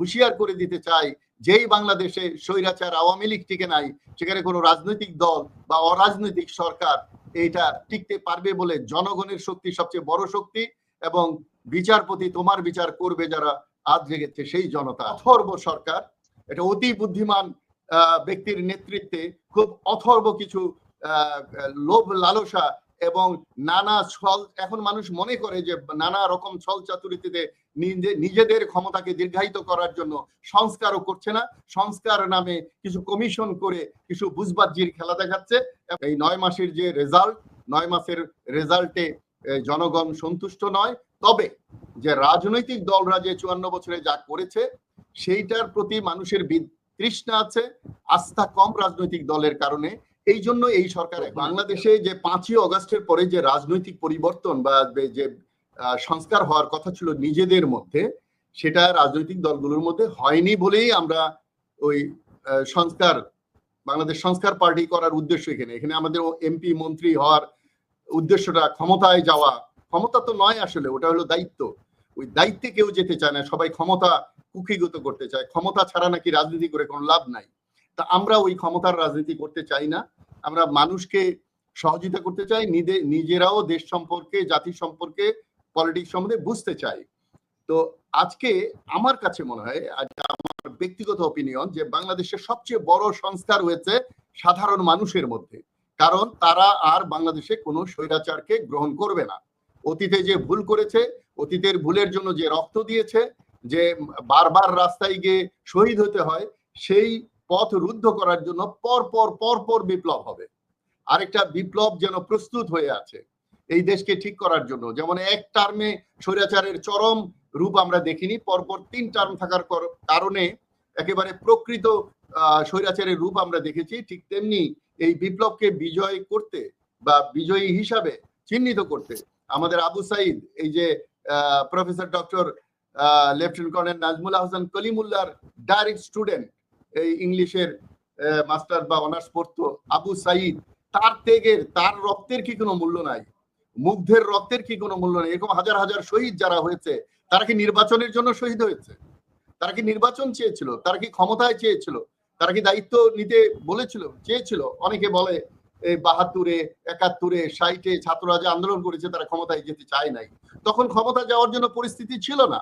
হুঁশিয়ার করে দিতে চাই, যেই বাংলাদেশে স্বৈরাচার আওয়ামী লীগ টিকে নাই, সেখানে কোনো রাজনৈতিক দল বা অরাজনৈতিক সরকার এইটা টিকতে পারবে বলে জনগণের শক্তি সবচেয়ে বড় শক্তি এবং বিচারপতি তোমার বিচার করবে যারা আজ জেগেছে সেই জনতা। অথর্ব সরকার, এটা অতি বুদ্ধিমান ব্যক্তির নেতৃত্বে খুব অথর্ব কিছু লোভ লালসা এবং নানা ছল, এখন মানুষ মনে করে যে নানা রকম ছল চাতুরিতে নিজেদের ক্ষমতাকে দীর্ঘায়িত করার জন্য সংস্কারও করছে না। সংস্কার নামে কিছু কমিশন করে কিছু বুঝবাজির খেলা দেখাচ্ছে। এই নয় মাসের যে রেজাল্ট নয় মাসের রেজাল্টে জনগণ সন্তুষ্ট নয়। তবে যে রাজনৈতিক দলরা যে চুয়ান্ন বছরে যা করেছে, সেইটার প্রতি মানুষের তৃষ্ণা আছে, আস্থা কম রাজনৈতিক দলের কারণে। এই জন্য এই সরকার বাংলাদেশে যে পাঁচই অগস্টের পরে যে রাজনৈতিক পরিবর্তন বা যে আহ, সংস্কার হওয়ার কথা ছিল নিজেদের মধ্যে সেটা রাজনৈতিক দলগুলোর মধ্যে হয়নি বলেই আমরা ওই সংস্কার বাংলাদেশ সংস্কার পার্টি করার উদ্দেশ্য এখানে। এখানে আমাদের এমপি মন্ত্রী হওয়ার উদ্দেশ্যটা ক্ষমতায় যাওয়া ক্ষমতা তো নয় আসলে ওটা হলো দায়িত্ব। ওই দায়িত্বে কেউ যেতে চায় না সবাই ক্ষমতা কুক্ষিগত করতে চায়। ক্ষমতা ছাড়া নাকি রাজনীতি করে কোনো লাভ নাই। তা আমরা ওই ক্ষমতার রাজনীতি করতে চাই না। আমরা মানুষকে সহযোগিতা করতে চাই, নিজে- নিজেরাও দেশ সম্পর্কে, জাতি সম্পর্কে পলিটিক্স সম্বন্ধে বুঝতে চাই। তো আজকে আমার কাছে মনে হয় আমার ব্যক্তিগত অপিনিয়ন যে বাংলাদেশের সবচেয়ে বড় সংস্কার হয়েছে সাধারণ মানুষের মধ্যে। কারণ তারা আর বাংলাদেশে কোনো স্বৈরাচারকে গ্রহণ করবে না। অতীতে যে ভুল করেছে, অতীতের ভুলের জন্য যে রক্ত দিয়েছে, যে বারবার রাস্তায় গিয়ে শহীদ হতে হয়, সেই পথ রুদ্ধ করার জন্য পর পর বিপ্লব হবে। আরেকটা বিপ্লব যেন প্রস্তুত হয়ে আছে এই দেশকে ঠিক করার জন্য। যেমন এক টার্মে স্বৈরাচারের চরম রূপ আমরা দেখিনি, পরপর তিন টার্ম থাকার কারণে একেবারে প্রকৃত স্বৈরাচারের রূপ আমরা দেখেছি, ঠিক তেমনি এই বিপ্লবকে বিজয় করতে বা বিজয়ী হিসাবে চিহ্নিত করতে আমাদের আবু সাইদ, এই যে professor doctor lieutenant colonel Nazmul Hasan কলিমুল্লার direct student এই ইংলিশের মাস্টার বা অনার্স পড়তো আবু সাইদ, তার ত্যাগের, তার রক্তের কি কোনো মূল্য নাই? মুগ্ধের রক্তের কি কোনো মূল্য নেই? এরকম হাজার হাজার শহীদ যারা হয়েছে, তারা কি নির্বাচনের জন্য শহীদ হয়েছে? তারা কি নির্বাচন চেয়েছিল? তারা কি ক্ষমতায় চেয়েছিল? তারা কি দায়িত্ব নিতে বলেছিল? চেয়েছিল। অনেকে বলে, এই বাহাত্তরে, একাত্তরে, ষাটে ছাত্ররা যে আন্দোলন করেছে, তারা ক্ষমতায় যেতে চায় নাই। তখন ক্ষমতা যাওয়ার জন্য পরিস্থিতি ছিল না।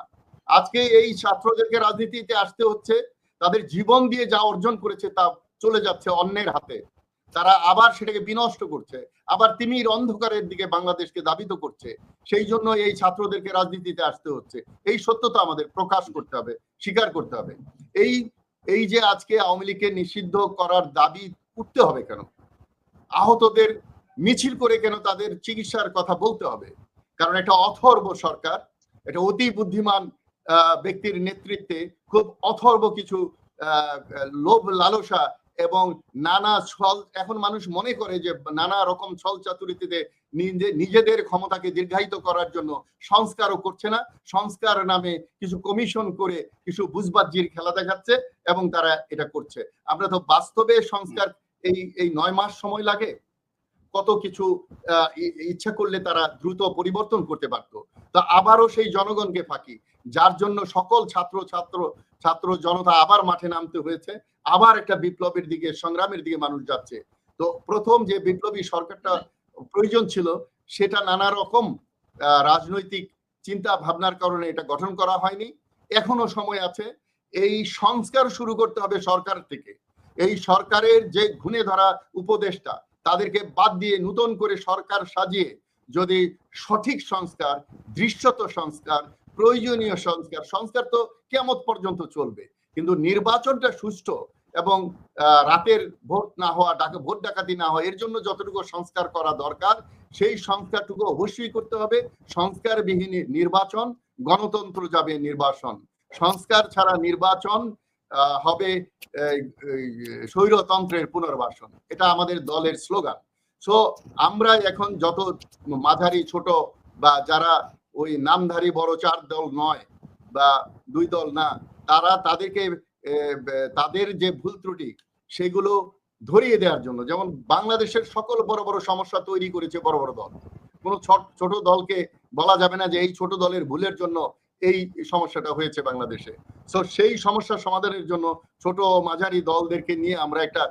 আজকে এই ছাত্রদেরকে রাজনীতিতে আসতে হচ্ছে। তাদের জীবন দিয়ে যা অর্জন করেছে তা চলে যাচ্ছে অন্যের হাতে। তারা আবার সেটাকে বিনষ্ট করছে। আবার তিমির অন্ধকারের দিকে বাংলাদেশকে দাবিত করছে। সেই জন্য এই ছাত্রদেরকে রাজনীতিতে আসতে হচ্ছে। এই সত্যতা আমাদের প্রকাশ করতে হবে, স্বীকার করতে হবে। এই এই যে আজকে আওয়ামী লীগকে নিষিদ্ধ করার দাবি উঠতে হবে কেন? আহতদের মিছিল করে কেন তাদের চিকিৎসার কথা বলতে হবে? কারণ এটা অথর্ব সরকার, এটা অতি বুদ্ধিমান ব্যক্তির নেতৃত্বে খুব অথর্ব কিছু লোভ লালসা এবং নানা ছল এখন মানুষ মনে করে যে নানা রকম ছল চাতুরিতে নিজে- নিজেদের ক্ষমতাকে দীর্ঘায়িত করার জন্য সংস্কারও করছে না। সংস্কার নামে কিছু কমিশন করে কিছু বুঝবাজির খেলা দেখাচ্ছে এবং তারা এটা করছে। আমরা তো বাস্তবে সংস্কার এই এই নয় মাস সময় লাগে? কত কিছু ইচ্ছা করলে তারা দ্রুত পরিবর্তন করতে পারত। তা আবারও সেই জনগণকে ফাঁকি, যার জন্য সকল ছাত্র ছাত্র ছাত্র জনতা আবার মাঠে নামতে হয়েছে। আবার একটা বিপ্লবের দিকে, সংগ্রামের দিকে মানুষ যাচ্ছে। তো প্রথম যে বিপ্লবী সরকারটা প্রয়োজন ছিল, সেটা নানা রকম রাজনৈতিক চিন্তা ভাবনার কারণে এটা গঠন করা হয়নি। এখনও সময় আছে। এই সংস্কার শুরু করতে হবে সরকার থেকে। এই সরকারের যে ঘুণে ধরা উপদেষ্টা তাদেরকে বাদ দিয়ে নতুন করে সরকার সাজিয়ে যদি সঠিক সংস্কার, দৃশ্যত সংস্কার, প্রয়োজনীয় সংস্কার সংস্কার তো কেমত পর্যন্ত চলবে। কিন্তু নির্বাচনটা সুষ্ঠু এবং রাতের ভোট না হওয়া, ডাকা, ভোট ডাকাতি না হওয়া, এর জন্য যতটুকু সংস্কার করা দরকার, সেই সংস্কারটুকু অবশ্যই করতে হবে। সংস্কারবিহীন নির্বাচন, গণতন্ত্র যাবে নির্বাচন সংস্কার ছাড়া নির্বাচন হবে স্বৈরতন্ত্রের পুনর্বাসন। এটা আমাদের দলের স্লোগান। সো আমরা এখন যত মাঝারি, ছোট বা যারা ওই নামধারী বড় চার দল নয় বা দুই দল না, তারা তাদেরকে তাদের যে ভুল ত্রুটি, সেগুলো ধরিয়ে দেওয়ার জন্য। যেমন বাংলাদেশের সকল বড় বড় সমস্যা তৈরি করেছে বড় বড় দল। কোন ছোট দলকে বলা যাবে না যে এই ছোট দলের ভুলের জন্য এই সমস্যাটা হয়েছে বাংলাদেশে। তো সেই সমস্যার সমাধানের জন্য ছোট মাঝারি দলদেরকে নিয়ে আমরা একটা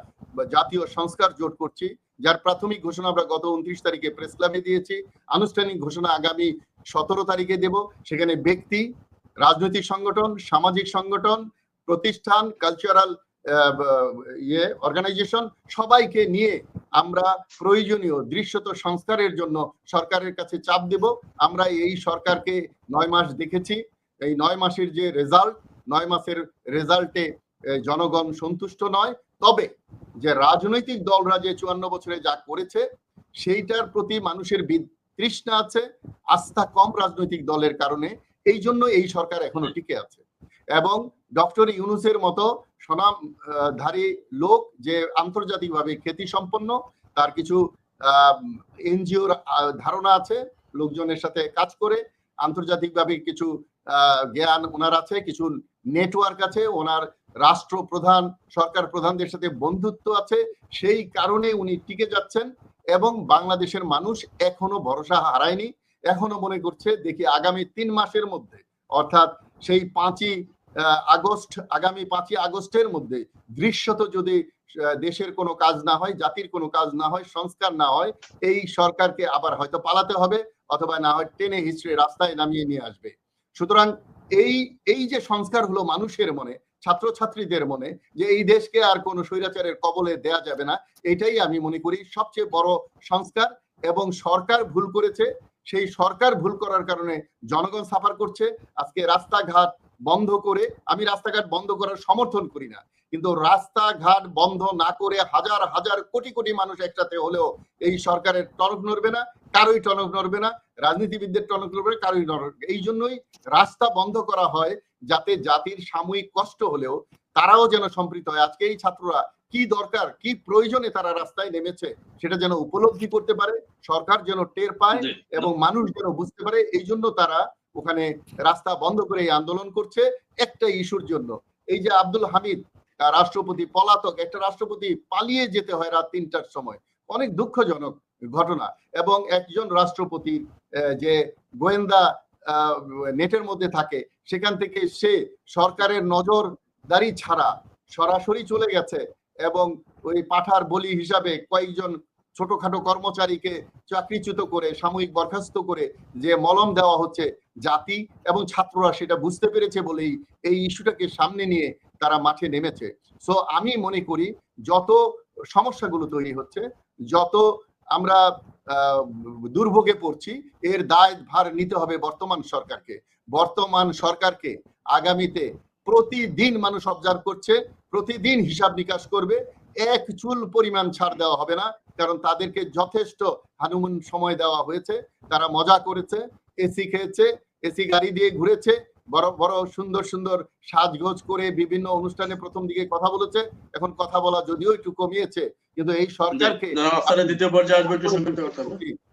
জাতীয় সংস্কার জোট করছি, যার প্রাথমিক ঘোষণা আমরা গত উনত্রিশ তারিখে প্রেস ক্লাবে দিয়েছি। আনুষ্ঠানিক ঘোষণা আগামী সতেরো তারিখে দেব। সেখানে ব্যক্তি, রাজনৈতিক সংগঠন, সামাজিক সংগঠন, প্রতিষ্ঠান কালচারাল ইয়ে অর্গানাইজেশন সবাইকে নিয়ে আমরা প্রয়োজনীয় দৃশ্যত সংস্কারের জন্য সরকারের কাছে চাপ দেব। আমরা এই সরকারকে নয় মাস দেখেছি। এই নয় মাসের যে রেজাল্ট নয় মাসের রেজাল্টে জনগণ সন্তুষ্ট নয়। তবে যে রাজনৈতিক দলরা যে চুয়ান্ন বছরে যা করেছে, সেইটার প্রতি মানুষের তৃষ্ণা আছে, আস্থা কম রাজনৈতিক দলের কারণে। এই জন্য এই সরকার এখনও টিকে আছে। এবং ডক্টর ইউনুসের মতো স্বনামধারী লোক যে আন্তর্জাতিকভাবে খ্যাতি সম্পন্ন তার কিছু এনজিওর ধারণা আছে, লোকজনের সাথে কাজ করে, আন্তর্জাতিকভাবে কিছু জ্ঞান ওনার আছে, কিছু নেটওয়ার্ক আছে, ওনার রাষ্ট্রপ্রধান, সরকার প্রধানদের সাথে বন্ধুত্ব আছে, সেই কারণে উনি টিকে যাচ্ছেন এবং বাংলাদেশের মানুষ এখনও ভরসা হারায়নি। এখনও মনে করছে, দেখি আগামী তিন মাসের মধ্যে, অর্থাৎ সেই পাঁচই আগস্ট, আগামী পাঁচই আগস্টের মধ্যে দৃশ্যত যদি দেশের কোনো কাজ না হয়, জাতির কোনো কাজ না হয়, সংস্কার না হয়, এই সরকারকে আবার হয়তো পালাতে হবে অথবা না হয় টেনে হিস্ট্রি রাস্তায় নামিয়ে নিয়ে আসবে। সুতরাং এই এই যে সংস্কার হলো মানুষের মনে, ছাত্রছাত্রীদের মনে, যে এই দেশকে আর কোনো স্বৈরাচারের কবলে দেয়া যাবে না, এটাই আমি মনে করি সবচেয়ে বড় সংস্কার এবং সরকার ভুল করেছে। সেই সরকার ভুল করার কারণে জনগণ সাফার করছে। আজকে রাস্তাঘাট বন্ধ করে আমি রাস্তাঘাট বন্ধ করার সমর্থন করি না। কিন্তু রাস্তাঘাট বন্ধ না করে হাজার হাজার কোটি কোটি মানুষ একসাথে হলেও এই সরকারের টনক নড়বে না কারোই টনক নড়বে না রাজনীতিবিদদের টনক নড়বে না কারোই নড়বে এই জন্যই রাস্তা বন্ধ করা হয় যাতে জাতির সাময়িক কষ্ট হলেও তারাও যেন সম্পৃক্ত হয়। আজকে এই ছাত্ররা কি দরকার কি প্রয়োজনে তারা রাস্তায় নেমেছে সেটা যেন উপলব্ধি করতে পারে সরকার যেন টের পায় এবং মানুষ যেন বুঝতে পারে। এই জন্য তারা ওখানে রাস্তা বন্ধ করে আন্দোলন করছে একটা ইস্যুর জন্য। এই যে আব্দুল হামিদ রাষ্ট্রপতি পলাতক, একটা রাষ্ট্রপতি পালিয়ে যেতে হয় রাত তিনটার সময়। অনেক দুঃখজনক ঘটনা। এবং একজন রাষ্ট্রপতি যে গোয়েন্দা নেটের মধ্যে থাকে, সেখান থেকে সে সরকারের নজরদারি ছাড়া সরাসরি চলে গেছে এবং ওই পাঠার বলি হিসাবে কয়েকজন ছোটখাটো কর্মচারীকে চাকরিচ্যুত করে, সাময়িক বরখাস্ত করে যে মলম দেওয়া হচ্ছে জাতি এবং ছাত্ররা সেটা বুঝতে পেরেছে বলেই এই ইস্যুটাকে সামনে নিয়ে তারা মাঠে নেমেছে। সো আমি মনে করি যত সমস্যাগুলো তৈরি হচ্ছে, যত আমরা দুর্ভোগে পড়ছি, এর দায় ভার নিতে হবে বর্তমান সরকারকে। বর্তমান সরকারকে আগামীতে প্রতিদিন মানুষ অবজার্ভ করছে, প্রতিদিন হিসাব নিকাশ করবে এক চুল পরিমাণ ছাড় দেওয়া হবে না কারণ তাদেরকে যথেষ্ট হানুমুন সময় দেওয়া হয়েছে তারা মজা করেছে এসি খেয়েছে এসি গাড়ি দিয়ে ঘুরেছে বড় বড় সুন্দর সুন্দর সাজগোজ করে বিভিন্ন অনুষ্ঠানে প্রথম দিকে কথা বলেছে এখন কথা বলা যদিও একটু কমিয়েছে কিন্তু এই সরকারকে দ্বিতীয় পর্যায়ে আসবে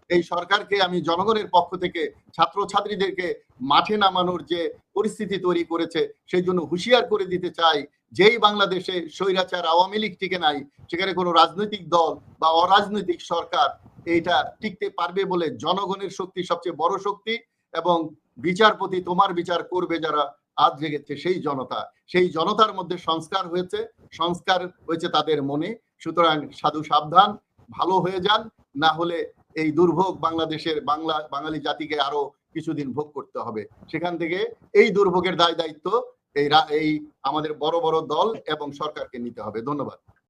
এই সরকারকে আমি জনগণের পক্ষ থেকে ছাত্র ছাত্রীদেরকে মাঠে নামানোর যে পরিস্থিতি তৈরি করেছে, সেই জন্য হুঁশিয়ার করে দিতে চাই, যেই বাংলাদেশে স্বৈরাচার আওয়ামী লীগ টিকে নাই, সেখানে কোনো রাজনৈতিক দল বা অরাজনৈতিক সরকার এইটা টিকতে পারবে বলে জনগণের শক্তি সবচেয়ে বড় শক্তি এবং বিচারপতি তোমার বিচার করবে যারা আজ জেগেছে সেই জনতা। সেই জনতার মধ্যে সংস্কার হয়েছে সংস্কার হয়েছে তাদের মনে। সুতরাং সাধু সাবধান, ভালো হয়ে যান, না হলে এই দুর্ভোগ বাংলাদেশের বাংলা, বাঙালি জাতিকে আরও কিছুদিন ভোগ করতে হবে। সেখান থেকে এই দুর্ভোগের দায় দায়িত্ব এই এই আমাদের বড় বড় দল এবং সরকারকে নিতে হবে। ধন্যবাদ।